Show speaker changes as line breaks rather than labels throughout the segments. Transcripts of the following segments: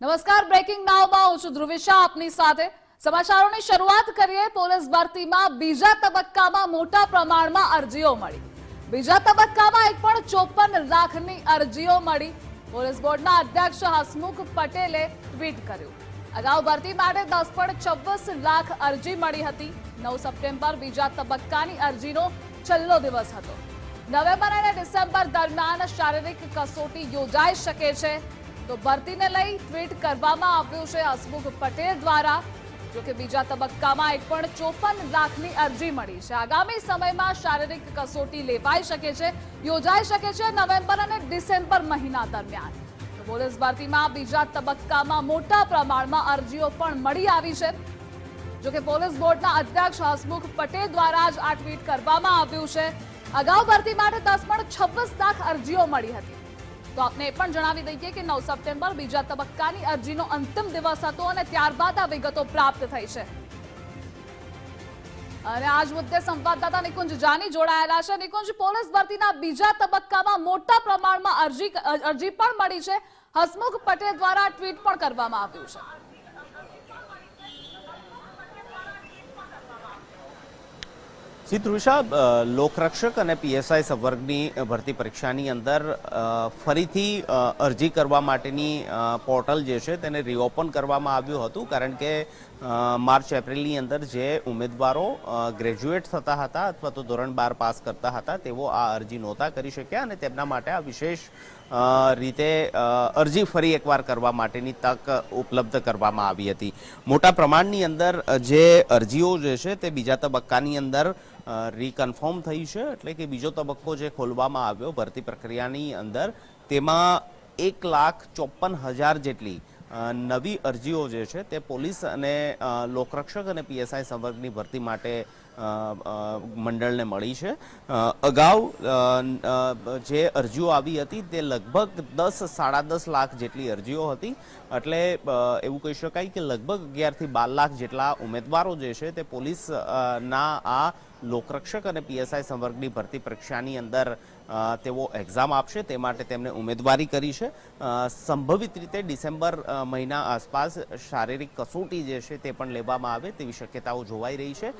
નમસ્કાર બ્રેકિંગ નાવમાં હું છું ધ્રુવિશા, આપની સાથે. સમાચારોની શરૂઆત કરીએ, પોલીસ ભરતીમાં બીજા તબક્કામાં મોટા પ્રમાણમાં અરજીઓ મળી. બીજા તબક્કામાં એક પણ ચોપન લાખની અરજીઓ મળી. પોલીસ બોર્ડના અધ્યક્ષ હસમુખ પટેલે ટ્વીટ કર્યું. અગાઉ ભરતી માટે દસ પણ છવ્વીસ લાખ અરજી મળી હતી. નવ સપ્ટેમ્બર બીજા તબક્કાની અરજીનો છેલ્લો દિવસ હતો. નવેમ્બર અને ડિસેમ્બર દરમિયાન શારીરિક કસોટી યોજાઈ શકે છે. તો ભરતીને લઈ ટ્વીટ કરવામાં આવ્યું છે હસમુખ પટેલ દ્વારા જોકે બીજા તબક્કામાં એક પણ ચોપન લાખની અરજી મળી છે. આગામી સમયમાં શારીરિક કસોટી લેવાઈ શકે છે, યોજાઈ શકે છે નવેમ્બર અને ડિસેમ્બર મહિના દરમિયાન. પોલીસ ભરતીમાં બીજા તબક્કામાં મોટા પ્રમાણમાં અરજીઓ પણ મળી આવી છે. જોકે પોલીસ બોર્ડના અધ્યક્ષ હસમુખ પટેલ દ્વારા જ આ ટ્વીટ કરવામાં આવ્યું છે. અગાઉ ભરતી માટે દસ પણ છવ્વીસ લાખ અરજીઓ મળી હતી. તો આપને એ પણ જણાવી દઈએ કે નવ સપ્ટેમ્બર બીજા તબક્કાની અરજીનો અંતિમ દિવસ હતો અને ત્યારબાદ આ વિગતો પ્રાપ્ત થઈ છે. અને આજ મુદ્દે સંવાદદાતા નિકુંજ જાની જોડાયેલા છે. નિકુંજ, પોલીસ ભરતીના બીજા તબક્કામાં મોટા પ્રમાણમાં અરજી અરજી પણ મળી છે. હસમુખ પટેલ દ્વારા ટ્વીટ પણ કરવામાં આવ્યું છે.
શ્રી ધ્રુષા લોકરક્ષક અને પીએસઆઈ સંવર્ગની ભરતી પરીક્ષાની અંદર ફરીથી અરજી કરવા માટેની પોર્ટલ જે છે તેને રીઓપન કરવામાં આવ્યું હતું કારણ કે માર્ચ એપ્રિલની અંદર જે ઉમેદવારો ગ્રેજ્યુએટ થતા હતા અથવા તો ધોરણ બાર પાસ કરતા હતા તેઓ આ અરજી નહોતા કરી શક્યા અને તેમના માટે આ વિશેષ રીતે અરજી ફરી એકવાર કરવા માટેની તક ઉપલબ્ધ કરવામાં આવી હતી. મોટા પ્રમાણની અંદર જે અરજીઓ જે છે તે બીજા તબક્કાની અંદર રીકન્ફર્મ થઈ છે એટલે કે બીજો તબક્કો જે ખોલવામાં આવ્યો ભરતી પ્રક્રિયાની અંદર, તેમાં એક લાખ ચોપન હજાર જેટલી નવી અરજીઓ જે છે તે પોલીસ અને લોકરક્ષક અને પીએસઆઈ સંવર્ગની ભરતી માટે મંડળને મળી છે. અગાઉ જે અરજીઓ આવી હતી તે લગભગ દસ, સાડા દસ લાખ જેટલી અરજીઓ હતી. એટલે એવું કહી શકાય કે લગભગ અગિયારથી બાર લાખ જેટલા ઉમેદવારો જે છે તે પોલીસના આ લોકરક્ષક અને પીએસઆઈ સંવર્ગની ભરતી પરીક્ષાની અંદર તેઓ એક્ઝામ આપશે. તે માટે તેમણે ઉમેદવારી કરી છે. સંભવિત રીતે ડિસેમ્બર મહિના આસપાસ શારીરિક કસોટી જે છે તે પણ લેવામાં આવે તેવી શક્યતાઓ જોવાઈ રહી છે.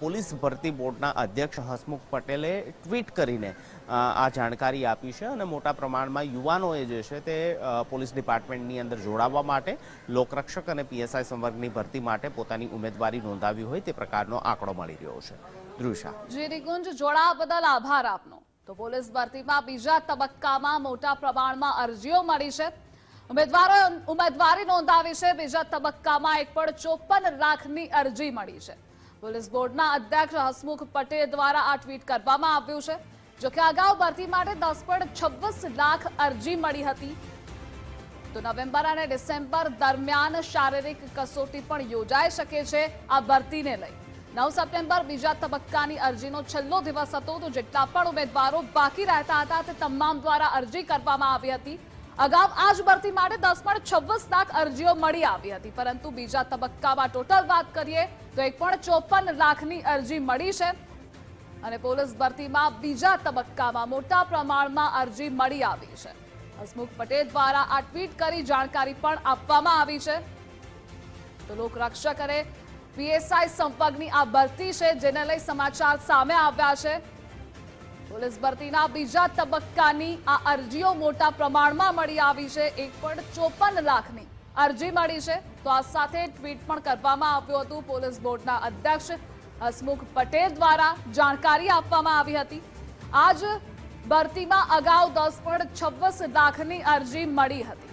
પોલીસ ભરતી બોર્ડના અધ્યક્ષ હસમુખ પટેલે ટ્વીટ કરીને આ જાણકારી આપી છે અને મોટા પ્રમાણમાં યુવાનોએ જે છે તે પોલીસ ડિપાર્ટમેન્ટની અંદર જોડાવા માટે, લોકરક્ષક અને પીએસઆઈ સંવર્ગની ભરતી માટે પોતાની ઉમેદવારી નોંધાવી હોય તે પ્રકારનો આંકડો મળી રહ્યો છે. ધ્રુષા
જીરીગુંજ જોડાવા બદલ આભાર આપનો. તો પોલીસ ભરતીમાં બીજા તબક્કામાં મોટા પ્રમાણમાં અરજીઓ મળી છે. ઉમેદવારો ઉમેદવારી નોંધાવી છે. બીજા તબક્કામાં એક પણ ચોપન લાખની અરજી મળી છે. પોલીસ બોર્ડના અધ્યક્ષ હસમુખ પટેલ દ્વારા આ ટ્વીટ કરવામાં આવ્યું છે. જો કે અગાઉ ભરતી માટે દસ પણ છવ્વીસ લાખ અરજી મળી હતી. તો નવેમ્બર અને ડિસેમ્બર દરમિયાન શારીરિક કસોટી પણ યોજાઈ શકે છે. આ ભરતીને લઈ. નવ સપ્ટેમ્બર બીજા તબક્કાની અરજીનો છેલ્લો દિવસ હતો તો જેટલા પણ ઉમેદવારો બાકી રહેતા હતા તે તમામ દ્વારા અરજી કરવામાં આવી હતી. અગાઉ આ જ ભરતી માટે દસ પણ છવ્વીસ લાખ અરજીઓ મળી આવી હતી. પરંતુ બીજા તબક્કામાં ટોટલ વાત કરીએ તો એક પણ ચોપન લાખની અરજી મળી છે. અને પોલીસ ભરતીમાં બીજા તબક્કામાં મોટા પ્રમાણમાં અરજી મળી આવી છે. હસમુખ પટેલ દ્વારા આ ટ્વીટ કરી જાણકારી પણ આપવામાં આવી છે. તો લોકરક્ષકરે પીએસઆઈ સંપર્કની આ ભરતી છે, જેને લઈ સમાચાર સામે આવ્યા છે. પોલીસ ભરતીના બીજા તબક્કાની આ અરજીઓ મોટા પ્રમાણમાં મળી આવી છે, એક પણ ચોપન લાખની અરજી મળી છે. તો આ સાથે ટ્વીટ પણ કરવામાં આવ્યું હતું. પોલીસ બોર્ડના અધ્યક્ષ હસમુખ પટેલ દ્વારા જાણકારી આપવામાં આવી હતી. આજ ભરતીમાં અગાઉ દસ લાખની અરજી મળી હતી.